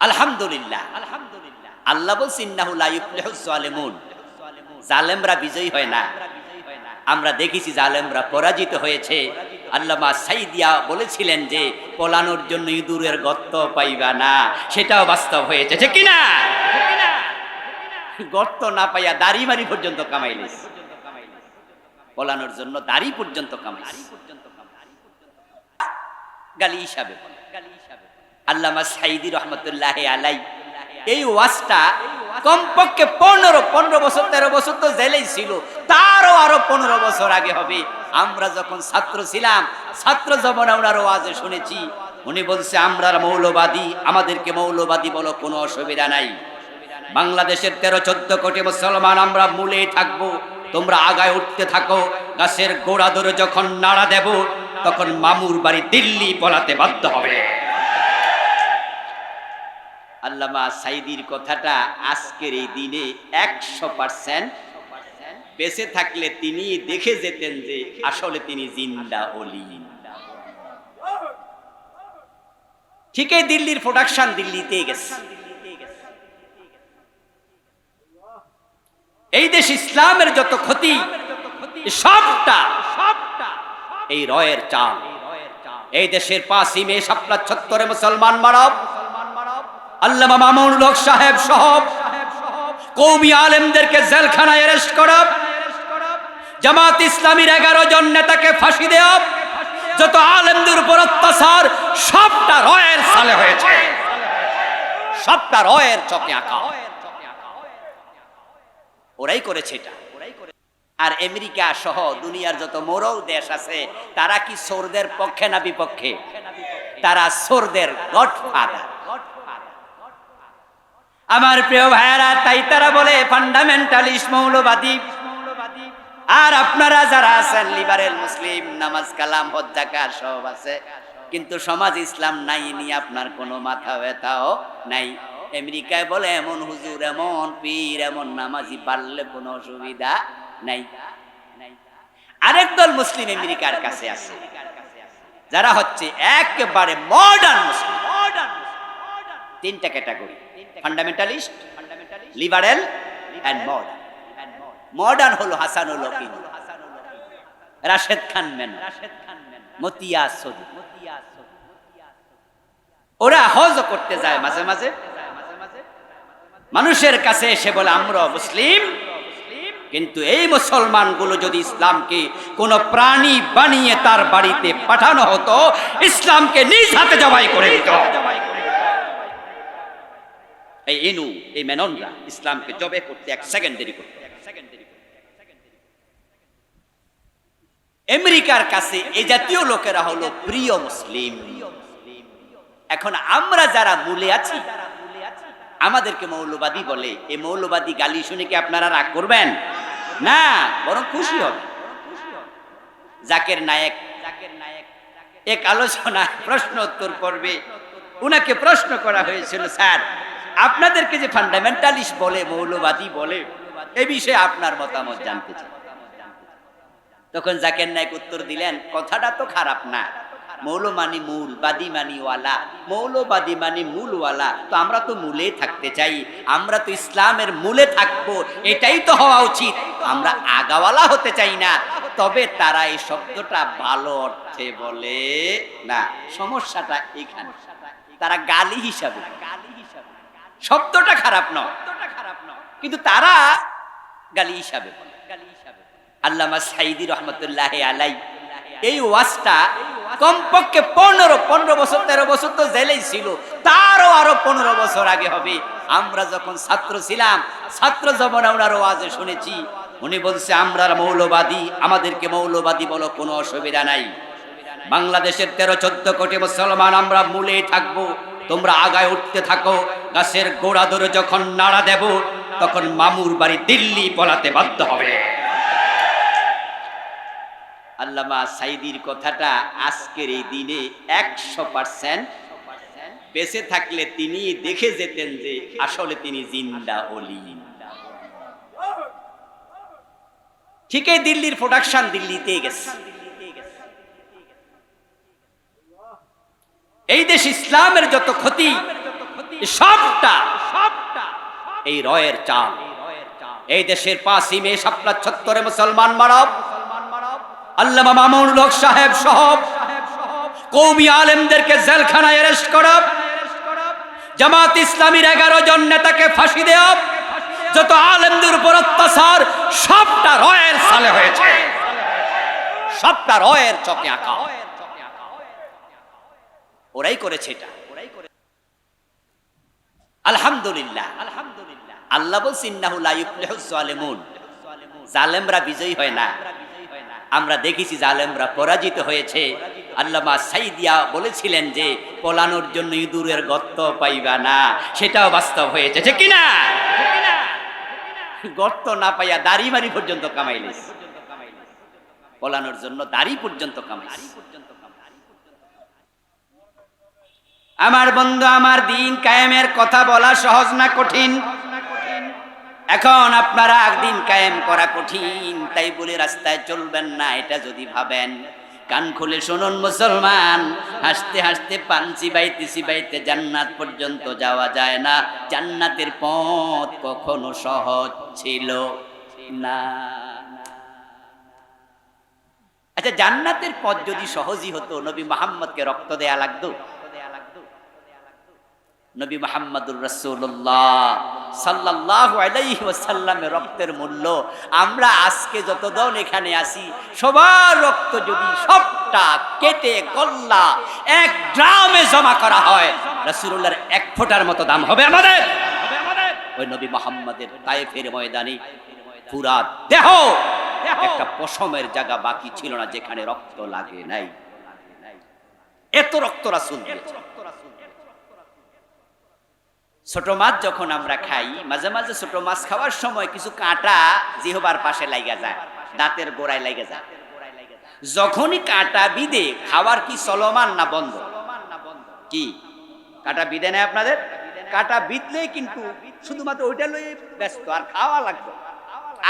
আলহামদুলিল্লাহ। আল্লাহ বলছেন জালেমরা বিজয়ী হয় না। আমরা দেখেছি জালেমরা পরাজিত হয়েছে। আল্লামা সাইদিয়া বলেছিলেন যে, পলানোর জন্য ইঁদুরের গর্ত পাইবা না। সেটাও বাস্তব হয়েছে। ঠিক কিনা? গর্ত না পাইয়া দাড়ি মারি পর্যন্ত কামাইলিস। পলানোর জন্য দাড়ি পর্যন্ত কামাইলিস। গালি হিসাবে বলে। আল্লামা সাইদি রহমতুল্লাহ আলাই, এই ওয়াজটা কমপক্ষে পনেরো পনেরো বছর, তেরো বছর তো জেলেই ছিল। তারও আরও পনেরো বছর আগে হবে। আমরা যখন ছাত্র ছিলাম, ছাত্র যখন ওনার ওয়াজে শুনেছি। উনি বলছে আমরা মৌলবাদী, আমাদেরকে মৌলবাদী বলো, কোনো অসুবিধা নাই। বাংলাদেশের তেরো, চোদ্দ কোটি মুসলমান আমরা মূলেই থাকব। তোমরা আগায় উঠতে থাকো। গাছের গোড়া ধরে যখন নাড়া দেব, তখন মামুর বাড়ি দিল্লি পলাতে বাধ্য হবে। আল্লামা সাইদির কথাটা আজকের এই দিনে একশো পার্সেন্ট। বেঁচে থাকলে তিনি দেখে যেতেন যে আসলে তিনি জিন্দা অলি। ঠিকই দিল্লির প্রোডাকশন দিল্লিতে গেছে। এই দেশ ইসলামের যত ক্ষতি, সবটা সবটা এই রয়ের চাল। এই দেশের পাঁচই মে শাপলা ছত্তরে মুসলমান মানব আল্লামা মামুন লোক সাহেব সহ কৌমি আলেমদেরকে জেলখানায় অ্যারেস্ট করা। জামাত ইসলামীর এগারো জন নেতাকে ফাঁসি দেওয়া। যত আলেমদের উপর অত্যাচার, সবটা রয়ের সালে হয়েছে। সবটা রয়ের চকে আঁকা। ওরাই করেছে এটা। আর আমেরিকা সহ দুনিয়ার যত মোরল দেশ আছে, তারা কি সোরদের পক্ষে না বিপক্ষে? তারা সোরদের গডফাদার। আমার প্রিয় ভাইয়ারা, তাই তারা বলে ফান্ডামেন্টালিস্ট মৌলবাদী। আর আপনারা যারা আছেন লিবারেল মুসলিম, নামাজ, কালাম, হজ্জাকার, সব আছে। কিন্তু সমাজ ইসলাম নাই নিয়ে আপনার কোনো মাথা ব্যথাও নাই। আমেরিকায় বলে, এমন হুজুর, এমন পীর, এমন নামাজি পারলে কোনো অসুবিধা নাই। আরেক দল মুসলিম আমেরিকার কাছে আছে, যারা হচ্ছে একেবারে মডার্ন মুসলিম। তিনটা category fundamentalist liberal and modern modern হলো হাসানুল হকিম রাশেদ খান মেন মতিয়া সদি। ওরা হজ করতে যায় মাঝে মাঝে। মানুষের কাছে এসে বলে, আমরা মুসলিম। কিন্তু এই মুসলমানগুলো যদি ইসলামকে কোন প্রাণী বানিয়ে তার বাড়িতে পাঠানো হতো, ইসলামকে নিজ হাতে জবাই করে দিত। এই ইনু, এই মেননরা ইসলামকে জবে করতে এক সেকেন্ড দেরি করতে। আমেরিকার কাছে এই জাতীয় লোকেরা হলো প্রিয় মুসলিম। এখন আমরা যারা মূলে আছি, আমাদেরকে মৌলবাদী বলে, এই মৌলবাদী গালি শুনে কি আপনারা রাগ করবেন? না, বরং খুশি হবে জাকের নায়ক জাকের নায়ক এক আলোচনা প্রশ্ন উত্তর করবে। উনাকে প্রশ্ন করা হয়েছিল, স্যার আপনাদেরকে যে ফান্ডামেন্টালিস্ট বলে, মৌলবাদী বলে, এ বিষয়ে আপনার মতামত জানতে চাই। তখন জাকের নায়ক উত্তর দিলেন, কথাটা তো খারাপ না। মৌল মানি মূল, বাদী মানি ওয়ালা। মৌলবাদী মানি মূলওয়ালা তো আমরা তো মূলে থাকতে চাই। আমরা তো ইসলামের মূলে থাকব। এটাই তো হওয়া উচিত। আমরা আগাওয়ালা হতে চাই না। তবে তারা এই শব্দটা ভালো অর্থে বলে না। সমস্যাটা এখানে। তারা গালি হিসাবে। শব্দটা খারাপ নয়। কিন্তু তারা গালি হিসাবে আল্লামা সাইদি রহমতুল্লাহ আলাই এই ওয়াজটা কমপক্ষে পনেরো পনেরো বছর, তেরো বছর তো জেলেই ছিল। তারও আরও পনেরো বছর আগে হবে। আমরা যখন ছাত্র ছিলাম, ছাত্র যখন ওনার ওয়াজে শুনেছি। উনি বলছে, আমরা মৌলবাদী, আমাদেরকে মৌলবাদী বলো, কোনো অসুবিধা নাই। বাংলাদেশের তেরো, চোদ্দ কোটি মুসলমান, আমরা মূলেই থাকব। তোমরা আগায় উঠতে থাকো গাছের গোড়া ধরে যখন নাড়া দেব, তখন মামুর বাড়ি দিল্লি পলাতে বাধ্য হবে। আল্লামা সাইদির কথাটা আজকের এই দিনে একশো পার্সেন্ট। বেঁচে থাকলে তিনি দেখে যেতেন যে আসলে তিনি জিন্দা অলি। ঠিকই দিল্লির প্রোডাকশন দিল্লিতে গেছে। এই দেশ ইসলামের যত ক্ষতি সবটা সবটা এই রয়ের চাল। এই দেশের মে শাপলা ছত্তরে মুসলমান মানব আল্লামা মামুনুল হক সাহেব সহ কৌমি আলেমদেরকে জেলখানায় অ্যারেস্ট করা জামাত ইসলামীর এগারো জন নেতাকে ফাঁসি দেওয়া যত আলেমদের উপর অত্যাচার সবটা রয়ের সালে হয়েছে। সবটা রয়ের চকে আঁকা। ওরাই করেছে এটা। আলহামদুলিল্লাহ। আল্লাহ জালেমরা বিজয়ী হয় না। আমরা দেখেছি জালেমরা পরাজিত হয়েছে। আল্লামা সাইদিয়া বলেছিলেন যে, পলানোর জন্য ইঁদুরের গর্ত পাইবা না। সেটাও বাস্তব হয়েছে। কিনা? গর্ত না পাইয়া দাড়ি মারি পর্যন্ত কামাইলিস। পলানোর জন্য দাড়ি পর্যন্ত কামাইলিস। আমার বন্ধু, আমার দিন কায়েমের কথা বলা সহজ না কঠিন? এখন আপনারা একদিন কায়েম করা কঠিন, তাই বলে রাস্তায় চলবেন না, এটা যদি ভাবেন। কান খুলে শুনুন মুসলমান, হাসতে হাসতে পাঞ্চি বাইতে সিবাইতে জান্নাত পর্যন্ত যাওয়া যায় না। জান্নাতের পথ কখনো সহজ ছিল না। আচ্ছা জান্নাতের পথ যদি সহজই হতো, নবী মোহাম্মদকে রক্ত দেয়া লাগতো? নবী মোহাম্মদুর রসুল্লাহ সাল্লাহ আলাইহি রক্তের মূল্য। আমরা আজকে যতজন এখানে আসি সবার রক্ত যদি সবটা কেটে কল্লা এক গ্রামে জমা করা হয় রসুল্লাহর এক ফোঁটার মতো দাম হবে আমাদের। ওই নবী মোহাম্মদের তায়েফের ময়দানে পুরা দেহ, একটা পশমের জায়গা বাকি ছিল না যেখানে রক্ত লাগে নাই। এত রক্ত রাসুল দিয়েছে। ছোট মাছ যখন আমরা খাই, মাঝে মাঝে ছোট মাছ খাওয়ার সময় কিছু কাঁটা জিহবার পাশে লাগা যায়, দাঁতের গোড়ায় লাগা যায়। যখনই কাঁটা বিদে খাওয়ার কি চলমান না বন্ধ? কি? কাঁটা বিদে নেয় আপনাদের? কাঁটা বিদলেই কিন্তু শুধুমাত্র ওইটা লই ব্যস্ত, আর খাওয়া লাগবে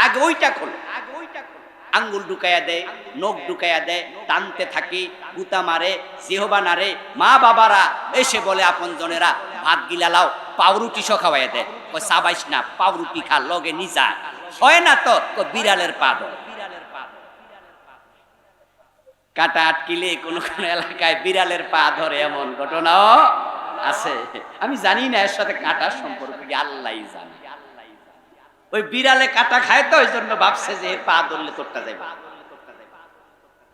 আগে ওইটা খোল আগে ওইটা খোল। আঙ্গুল ঢুকাইয়া দেয়, নখ ঢুকাইয়া দেয়, টানতে থাকি, গুতা মারে, জিহবা নারে মা বাবারা এসে বলে আপন জনেরা ভাত গিলা লাও, পাউরুটি শো খাওয়াই দেয় ওই সাবাইস না, পাউরুটি খা, লগে নিজা। হয় না তো? বিড়ালের পা ধর কাটা আটকিলে কোন কোন এলাকায় বিড়ালের পা ধরে এমন ঘটনাও আছে। আমি জানি না এর সাথে কাটার সম্পর্ক কি আল্লাহ জানে। ওই বিড়ালে কাটা খায় তো, ওই জন্য ভাবছে যে পা ধরলে তোরটা যাবে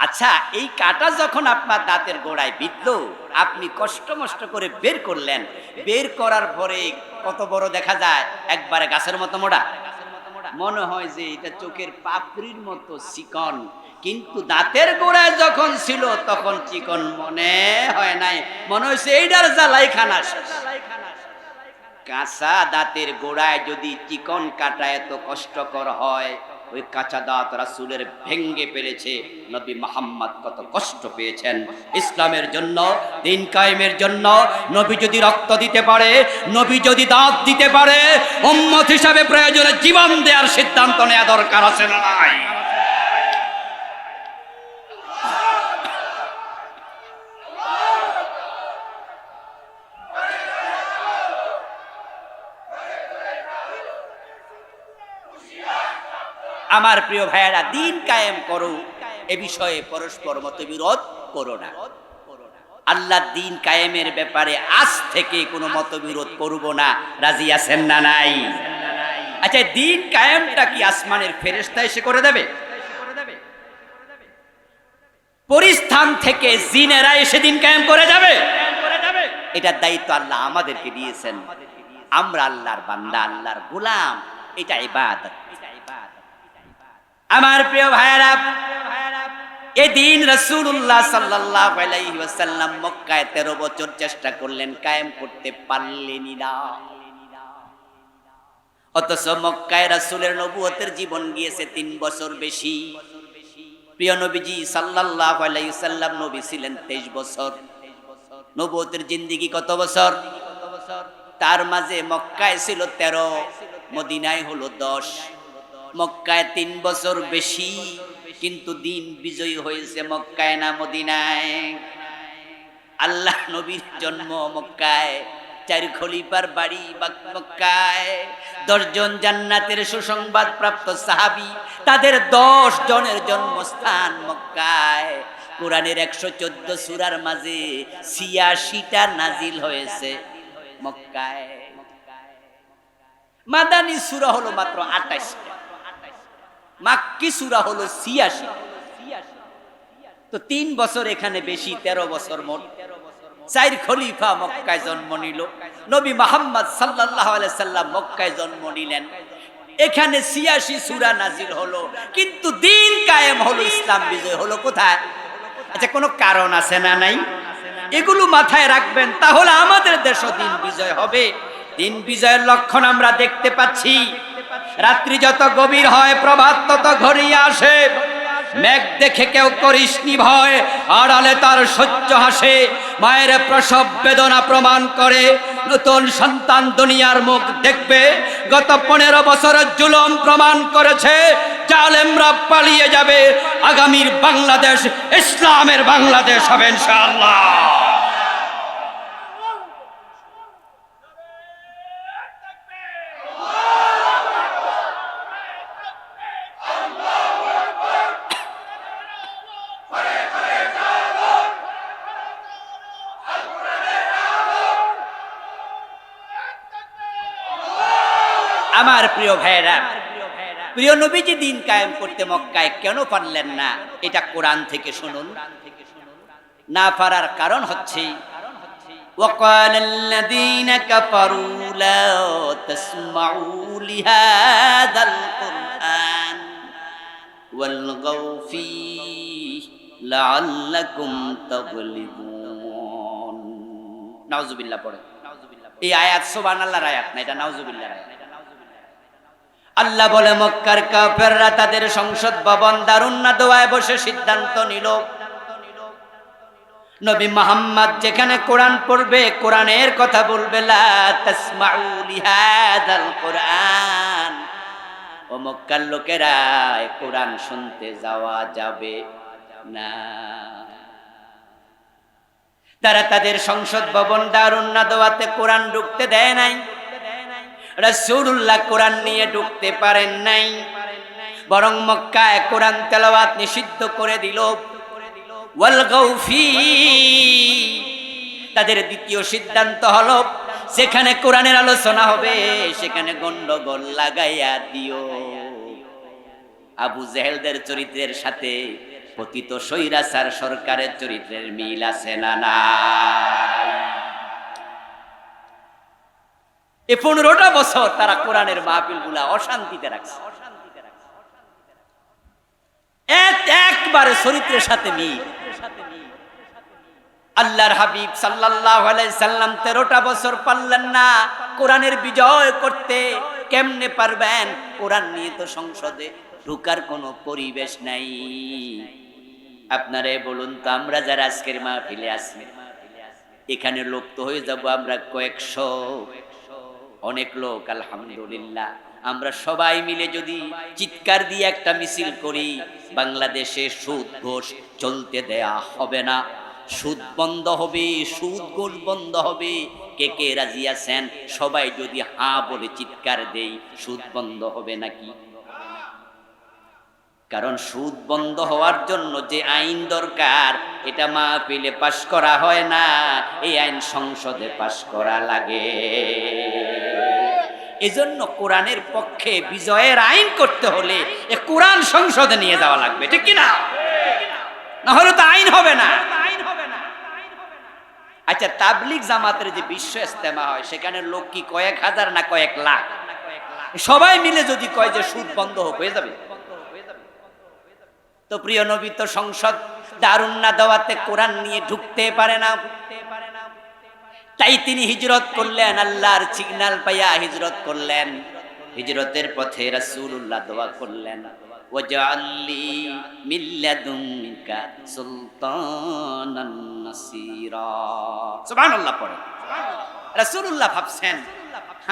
আচ্ছা এই কাটা যখন আপনার দাঁতের গোড়ায় বিঁধলো, আপনি কষ্ট মষ্ট করে বের করলেন। বের করার পরে কত বড় দেখা যায়, একবারে গাছের মতো মোড়া। মনে হয় যে এটা চোখের পাপড়ির মতো চিকন। কিন্তু দাঁতের গোড়ায় যখন ছিল, তখন চিকন মনে হয় নাই। মনে হয়েছে এইটার জ্বালাই খানা কাঁচা দাঁতের গোড়ায় যদি চিকন কাটা এত কষ্টকর হয় ওই কাঁচা দাঁত রাসুলের ভেঙ্গে পেরেছে নবী মোহাম্মদ কত কষ্ট পেয়েছেন। ইসলামের জন্য, দিন কায়েমের জন্য নবী যদি রক্ত দিতে পারে, নবী যদি দাঁত দিতে পারে, উম্মত হিসাবে প্রয়োজনে জীবন দেওয়ার সিদ্ধান্ত নেওয়া দরকার, আছে না নাই? আমার প্রিয় ভাইয়েরা, দিন কায়েম করো। এ বিষয়ে পরস্পর মতবিরোধ করো না। আল্লাহ দিন কায়েমের ব্যাপারে আজ থেকে কোনো মতবিরোধ করব না। রাজি আছেন না নাই? আচ্ছা দিন কায়েমটা কি আসমানের ফেরেস্তা এসে করে দেবে? পরিস্থান থেকে জিনেরা এসে দিন কায়েম করে যাবে? এটার দায়িত্ব আল্লাহ আমাদেরকে দিয়েছেন। আমরা আল্লাহর বান্দা, আল্লাহর গোলাম। এটা ইবাদত। আমার প্রিয় ভাইয়েরা, এদিন রসুল্লাহ সাল্লাহ আলাইসাল্লাম মক্কায় তেরো বছর চেষ্টা করলেন, কায়েম করতে পারলেনি না। অথচ মক্কায় রাসূলের নবুয়তের জীবন গিয়েছে তিন বছর বেশি। প্রিয় নবীজি সাল্লাহ আলাইসাল্লাম নবী ছিলেন তেইশ বছর। নবুয়তের জিন্দিগি কত বছর? তার মাঝে মক্কায় ছিল তেরো, মদিনায় হলো দশ। মক্কায় তিন বছর বেশি, কিন্তু দিন বিজয়ী হয়েছে মক্কায় না মদিনায়। আল্লাহ নবীর জন্ম মক্কায়, চার খলিফার বাড়ি মক- মক্কায়। দশজন জান্নাতের সুসংবাদ প্রাপ্ত সাহাবি, তাদের দশ জনের জন্মস্থান মক্কায়। কোরআনের একশো চোদ্দ সুরার মাঝে ছিয়াশিটা নাজিল হয়েছে মক্কায়। মাদানী সুরা হলো মাত্র আঠাশটা। মাক্কি সুরা হলো ছিয়াশি। তো তিন বছর এখানে বেশি, তেরো বছর মোট। চার খলিফা মক্কায় জন্ম নিল। নবী মোহাম্মদ সাল্লাহ সাল্লাম মক্কায় জন্ম নিলেন। এখানে ছিয়াশি সুরা নাজিল হলো। কিন্তু দিন কায়েম হলো, ইসলাম বিজয় হলো কোথায়? আচ্ছা কোনো কারণ আছে না নাই? এগুলো মাথায় রাখবেন, তাহলে আমাদের দেশও দিন বিজয় হবে। দিন বিজয়ের লক্ষণ আমরা দেখতে পাচ্ছি। রাত্রি যত গভীর হয়, প্রভাত তত ঘড়িয়ে আসে। মেঘ দেখে কেউ করিসনি ভয়, আড়ালে তার সহ্য হাসে। মায়ের প্রসব বেদনা প্রমাণ করে, নতুন সন্তান দুনিয়ার মুখ দেখবে। গত পনেরো বছরের জুলম প্রমাণ করেছে, জালেমরা পালিয়ে যাবে। আগামীর বাংলাদেশ, ইসলামের বাংলাদেশ হবে ইনশাআল্লাহ। আমার প্রিয় ভাইয়েরা প্রিয় নবীজি দিন কায়েম করতে মক্কায় কেন পারলেন না এটা কোরআন থেকে শুনুন না পারার কারণ হচ্ছে وقال الذين كفروا لا تسمعوا لهذا القرآن والغوا فيه لعلكم تغلبون نعوذ بالله পড়ে এই আয়াত সুবহানাল্লাহর আয়াত না এটা নাউজুবিল্লাহর আয়াত আল্লাহ বলে, মক্কার কাফেররা তাদের সংসদ ভবন দারুন্না দোয়ায় বসে সিদ্ধান্ত নিল। নবী মোহাম্মদ যেখানে কোরআন পড়বে, কোরআনের কথা বলবে কোরআন। ও মক্কার লোকেরা কোরআন শুনতে যাওয়া যাবে না। তারা তাদের সংসদ ভবন দারুন্না দোয়াতে কোরআন ঢুকতে দেয় নাই। রাসূলুল্লাহ কোরআন নিয়ে ঢুকতে পারেন নাই। বরং মক্কায় কোরআন তেলাওয়াত নিষিদ্ধ করে দিল। তাদের দ্বিতীয় সিদ্ধান্ত হলো, সেখানে কোরআনের আলোচনা হবে, সেখানে গন্ডগোল লাগাইয়া দিও। আবু জেহেলদের চরিত্রের সাথে পতিত সৈরাসার সরকারের চরিত্রের মিল আছে না নাই? এই পনেরোটা বছর তারা কোরআনের মাহফিলগুলা অশান্তিতে রাখছে। একবারে চরিত্রের সাথে মিল। আল্লাহর হাবিব সাল্লাম তেরোটা বছর না কোরআনের বিজয় করতে। কেমনে পারবেন? কোরআন নিয়ে তো সংসদে ঢুকার কোনো পরিবেশ নাই। আপনারে বলুন তো, আমরা যারা আজকের মাহফিলে আছি, এখানে লোক তো হয়ে যাব আমরা কয়েকশো। অনেক লোক, আলহামদুলিল্লাহ। আমরা সবাই মিলে যদি চিৎকার দিয়ে একটা মিছিল করি, বাংলাদেশে সুদ ঘোষ চলতে দেয়া হবে না। সুদ বন্ধ হবে, সুদ ঘোষ বন্ধ হবে। কে কে রাজি আছেন? সবাই যদি হা বলে চিৎকার দেই, সুদ বন্ধ হবে নাকি? কারণ সুদ বন্ধ হওয়ার জন্য যে আইন দরকার, এটা মা পেলে পাশ করা হয় না। এই আইন সংসদে পাশ করা লাগে। এজন্য কোরআনের পক্ষে বিজয়ের আইন করতে হলে এ কোরআন সংসদে নিয়ে যাওয়া লাগবে, ঠিক কি না না হলে তো আইন হবে না। আচ্ছা তাবলিক জামাতের যে বিশ্ব ইস্তেমা হয়, সেখানে লোক কি কয়েক হাজার না কয়েক লাখ? সবাই মিলে যদি কয় যে সুদ বন্ধ হোক, হয়ে যাবে। তো প্রিয় নবী, তো সংসদ দারুণ না দেওয়াতে কোরআন নিয়ে ঢুকতে পারে না। তাই তিনি হিজরত করলেন, আল্লাহর সিগন্যাল পাইয়া হিজরত করলেন। হিজরতের পথে রাসূলুল্লাহ দোয়া করলেন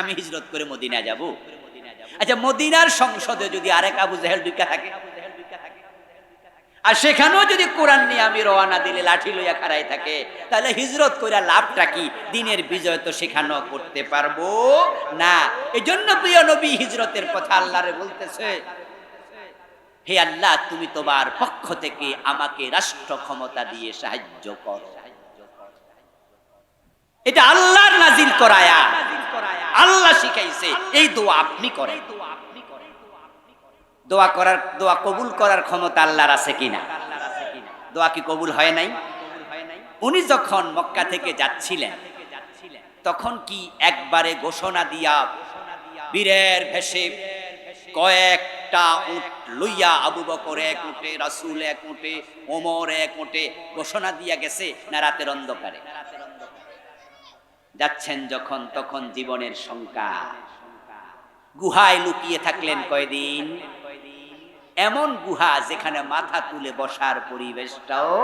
আমি হিজরত করে মদিনা যাব? আচ্ছা মদিনার সংসদে যদি আরেক আবু জাহেল ঢুকা থাকে আর সেখানেও যদি কোরআন নিয়ে আমি রওনা দিলে লাঠি লইয়া খাড়াই থাকে, তাহলে হিজরত কইরা লাভটা কি? দিনের বিজয় তো সেখানেও করতে পারব না। এই জন্য প্রিয় নবী, হিজরতের কথা আল্লাহরে বলতেছে, হে আল্লাহ, তুমি তোমার পক্ষ থেকে আমাকে রাষ্ট্র ক্ষমতা দিয়ে সাহায্য করো। এটা আল্লাহর নাজিল করায়া, আল্লাহ শিখাইছে, এই দোয়া আপনি করেন। দোয়া করার, দোয়া কবুল করার ক্ষমতা আল্লাহর আছে কিনা? দোয়া কি কবুল হয় নাই? উনি যখন মক্কা থেকে যাচ্ছিলেন, তখন কি একবারে ঘোষণা দিয়া বীরের ভেসে কয়েকটা উট লইয়া আবু বকর এক উঠে রাসুল এক উঠে ওমর এক উঠে ঘোষণা দিয়া গেছে না রাতের অন্ধকারে? যাচ্ছেন যখন, তখন জীবনের শঙ্কা। গুহায় লুকিয়ে থাকলেন কয়দিন? এমন গুহা যেখানে মাথা তুলে বসার পরিবেশটাও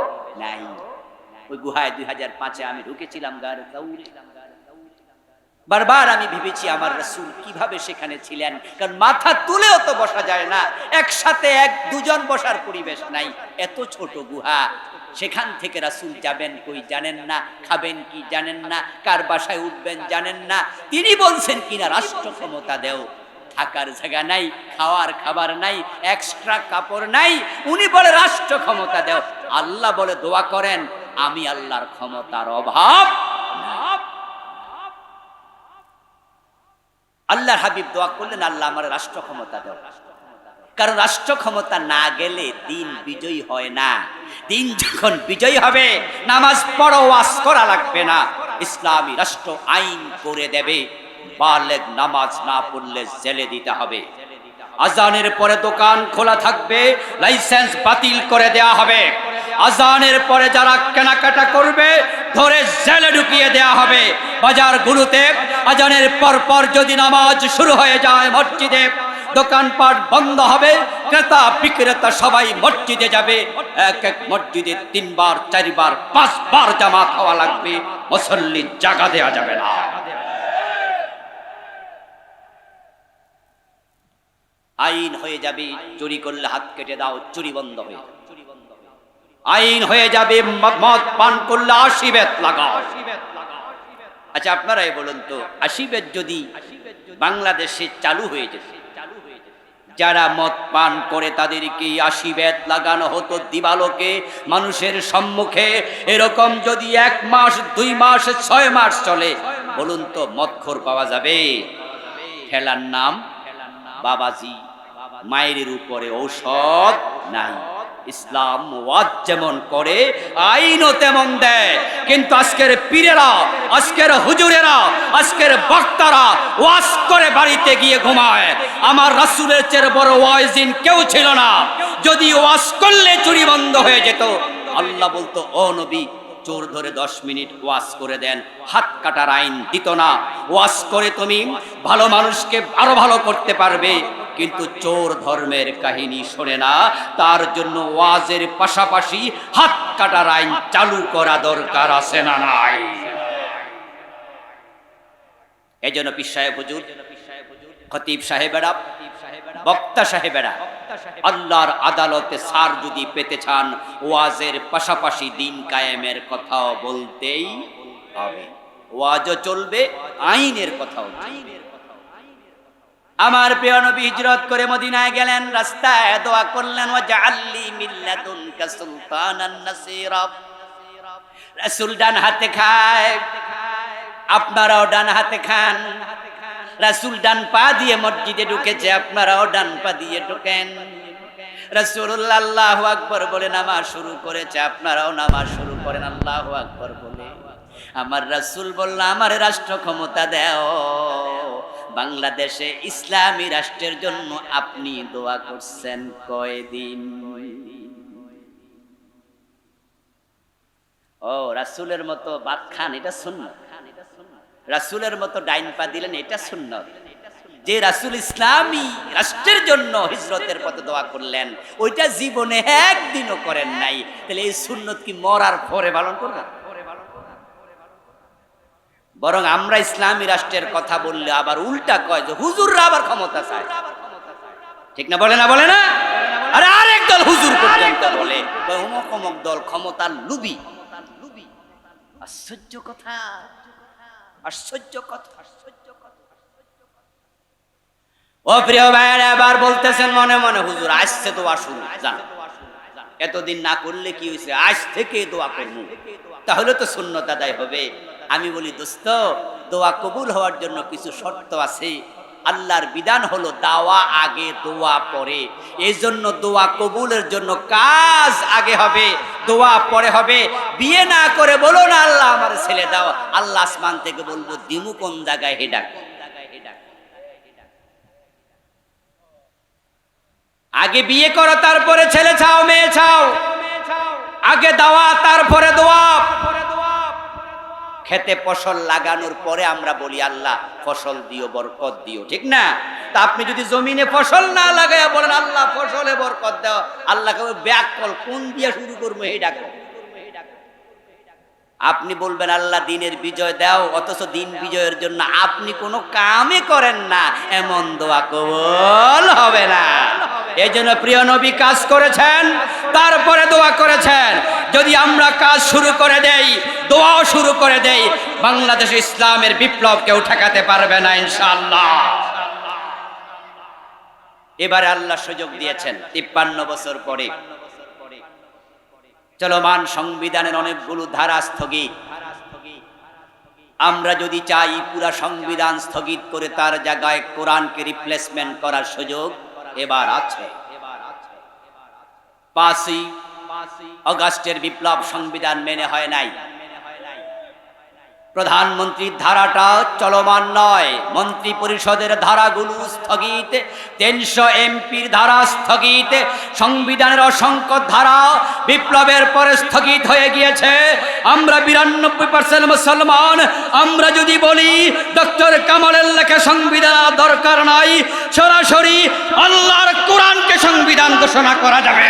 নাই। ওই গুহায় দুই হাজার পাঁচে আমি ঢুকেছিলাম গার বারবার আমি ভেবেছি আমার রসুল কীভাবে সেখানে ছিলেন, কারণ মাথা তুলেও তো বসা যায় না। একসাথে এক, দুজন বসার পরিবেশ নাই। এত ছোট গুহা। সেখান থেকে রাসুল যাবেন কই জানেন না, খাবেন কি জানেন না, কার বাসায় উঠবেন জানেন না। তিনি বলছেন কিনা, রাষ্ট্র ক্ষমতা দেও। থাকার জায়গা নাই, খাওয়ার খাবার নাই এক্সট্রা কাপড় নাই। উনি বলে, রাষ্ট্র ক্ষমতা দেও। আল্লাহ বলে, দোয়া করেন, আমি আল্লাহর ক্ষমতার অভাব না আল্লাহর হাবিব দোয়া করলেন, আল্লাহ আমার রাষ্ট্র ক্ষমতা দেও। কারণ রাষ্ট্র ক্ষমতা না গেলে দিন বিজয়ী হয় না। দিন যখন বিজয়ী হবে, নামাজ পড়ো ওয়াজ করা লাগবে না। ইসলামী রাষ্ট্র আইন করে দেবে। বালেগ নামাজ না পড়লে জেলে দিতে হবে। আজানের পরে দোকান খোলা থাকবে, লাইসেন্স বাতিল করে দেয়া হবে। আজানের পরে যারা কেনাকাটা করবে, ধরে জেলে ঢুকিয়ে দেয়া হবে। বাজারগুলোতে আজানের পর পর যদি নামাজ শুরু হয়ে যায় মসজিদে, দোকানপাট বন্ধ হবে, ক্রেতা বিক্রেতা সবাই মসজিদে যাবে। এক এক মসজিদে তিনবার, চারবার, পাঁচবার জামা খাওয়া লাগবে। মুসল্লি জায়গা দেওয়া যাবে না। আইন হয়ে যাবে, চুরি করলে হাত কেটে দাও, চুরি বন্ধ হয়ে আইন হয়ে যাবে, মদ পান করলে আশিবেত লাগাও। আচ্ছা আপনারাই বলুন তো আশিবেত যদি বাংলাদেশে চালু হয়ে যেত, যারা মদ পান করে তাদেরকে আশিবেত লাগানো হতো দিবালোকে, মানুষের সম্মুখে, এরকম যদি এক মাস, দুই মাস, ছয় মাস চলে, বলুন তো মদখোর পাওয়া যাবে? খেলার নাম বাবাজি। মায়ের উপরে ঔষধ নাই। ইসলাম ওয়াজ যেমন করে, আইনও তেমন দেয়। কিন্তু আজকের পীরেরা, আজকের হুজুরেরা, আজকের বক্তারা ওয়াজ করে বাড়িতে গিয়ে ঘুমায়। আমার রাসূলের চেয়ে বড় ওয়াইজিন কেউ ছিল না। যদি ওয়াজ করলে চুরি বন্ধ হয়ে যেত। আল্লাহ বলতো, ও নবী, চোর ধরে দশ মিনিট ওয়াশ করে দেন। হাত কাটার আইন দিত না। ওয়াশ করে তুমি ভালো মানুষকে আরও ভালো করতে পারবে। কিন্তু চোর ধর্মের কাহিনী শোনে না। তার জন্য ওয়াজের পাশাপাশি হাত কাটার আইন চালু করা দরকার আছে না নাই? খতিব সাহেবেরা, বক্তা সাহেবেরা, আল্লাহর আদালতে সার যদি পেতে চান, ওয়াজের পাশাপাশি দিন কায়েমের কথাও বলতেই হবে। ওয়াজও চলবে, আইনের কথাও চলবে। আমার প্রিয় নবী হিজরত করে মদিনায় গেলেন, রাস্তায় দোয়া করলেন ওয়া জাআল্লি মিল্লাতুনকা সুলতানান নাসীরা। রাসূল ডান হাতে খায়, আপনারাও ডান হাতে খান। রাসূল ডান পা দিয়ে মসজিদে ঢুকেছে, আপনারাও ডান পা দিয়ে ঢোকেন। রাসূলুল্লাহ আল্লাহু আকবার বলে নামাজ শুরু করেছে, আপনারাও নামাজ শুরু করেন। আল্লাহু আকবার বলে। আমার রাসূল বলল, আমার রাষ্ট্র ক্ষমতা দেও। বাংলাদেশে ইসলামী রাষ্ট্রের জন্য আপনি দোয়া করছেন কয়দিন? ও, রাসূলের মতো বাদ খান, এটা শূন্য রাসূলের মতো ডাইন পা দিলেন, এটা শূন্য যে রাসূল ইসলামী রাষ্ট্রের জন্য হিজরতের পথে দোয়া করলেন, ওইটা জীবনে একদিনও করেন নাই। তাহলে এই সুন্নত কি মরার পরে পালন করবেন? বরং আমরা ইসলামী রাষ্ট্রের কথা বললে আবার উল্টা কয় যে হুজুররা আবার ক্ষমতা চায়। ঠিক না বলে না বলে না? আরে আরেক দল হুজুর পর্যন্ত বলে অমুক দল ক্ষমতার লুবি। আশ্চর্য কথা। আশ্চর্য কথা। আশ্চর্য কথা ও প্রিয় ভাইয়েরা আবার বলতেছেন মনে মনে হুজুর, আসছে দোয়া শুরু যান। এতদিন না করলে কি হয়েছে? আজ থেকে দোয়া করব। তাহলে তো শূন্যত আদায় হবে। আমি বলি, দোস্ত, দোয়া কবুল হওয়ার জন্য কিছু শর্ত আছে। আল্লাহর বিধান হলো দাওয়া আগে, দোয়া পরে। এই জন্য দোয়া কবুলের জন্য কাজ আগে হবে, দোয়া পরে হবে। বিয়ে না করে বলো না, আল্লাহ আমার ছেলে দাও। আল্লাহ আসমান থেকে বলব, দিমু কোন জায়গায় হেডাক আগে বিয়ে করো, তারপরে ছেলে চাও মেয়ে চাও আগে দাওয়া, তারপরে দোয়া। খেতে ফসল লাগানোর পরে আমরা বলি, আল্লাহ, ফসল দিও, বরকত দিও, ঠিক না? তা আপনি যদি জমিনে ফসল না লাগাইয়া বলেন, আল্লাহ, ফসলে বরকত দাও, আল্লাহকে ব্যাক কল, কোন দিয়ে শুরু করব এই ডাকো? আপনি বলবেন, আল্লাহ, দিনের বিজয় দাও, অথচ দিন বিজয়ের জন্য আপনি কোনো কামে করেন না, এমন দোয়া কবল হবে না। এই জন্য প্রিয় নবী কাজ করেছেন, তারপরে দোয়া করেছেন। যদি আমরা কাজ শুরু করে দেই, দোয়াও শুরু করে দেই, বাংলাদেশ ইসলামের বিপ্লব কেউ ঠেকাতে পারবে না ইনশাআল্লাহ। এবারে আল্লাহ সুযোগ দিয়েছেন, তিপ্পান্ন বছর পরে। চলমান সংবিধানের অনেকগুলো ধারা স্থগিত আমরা যদি চাই পুরা সংবিধান স্থগিত করে তার জায়গায় কোরআনকে রিপ্লেসমেন্ট করার সুযোগ এবার আছে। পাঁচই অগাস্টের বিপ্লব সংবিধান মেনে হয় নাই। প্রধানমন্ত্রীর ধারাটা চলমান নয়। মন্ত্রী পরিষদের ধারাগুলো স্থগিত, তিনশো এমপির ধারা স্থগিত, সংবিধানের অসংখ্য ধারা বিপ্লবের পরে স্থগিত হয়ে গিয়েছে। আমরা বিরানব্বই পার্সেন্ট মুসলমান। আমরা যদি বলি, ডক্টর কামালের লেখা সংবিধান দরকার নাই, সরাসরি আল্লাহর কোরআনকে সংবিধান ঘোষণা করা যাবে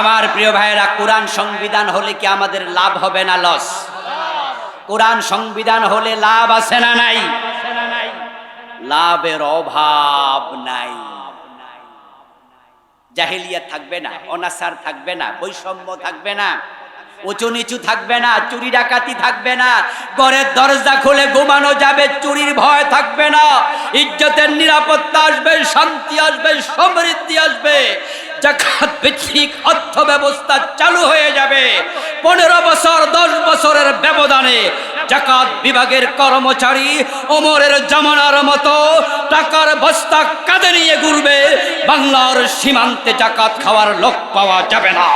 আমার প্রিয় ভাইয়েরা, কোরআন সংবিধান হলে কি আমাদের লাভ হবে না লস? কোরআন সংবিধান হলে লাভ আছে না নাই? লাভের অভাব নাই। জাহিলিয়া থাকবে না অনাচার থাকবে না, বৈষম্য থাকবে না উঁচু নিচু থাকবে না, চুরি ডাকাতি থাকবে না, ঘরের দরজা খুলে ঘুমানো যাবে, চুরির ভয় থাকবে না, ইজ্জতের নিরাপত্তা আসবে, শান্তি আসবে, সমৃদ্ধি আসবে জাকাত ভিত্তিক অর্থ ব্যবস্থা চালু হয়ে যাবে। পনেরো বছর, দশ বছরের ব্যবধানে জাকাত বিভাগের কর্মচারী ওমরের জামানার মতো টাকার বস্তা কাঁধে নিয়ে ঘুরবে। বাংলার সীমান্তে জাকাত খাওয়ার লোক পাওয়া যাবে না।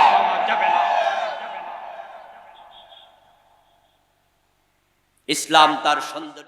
ইসলাম তার সৌন্দর্য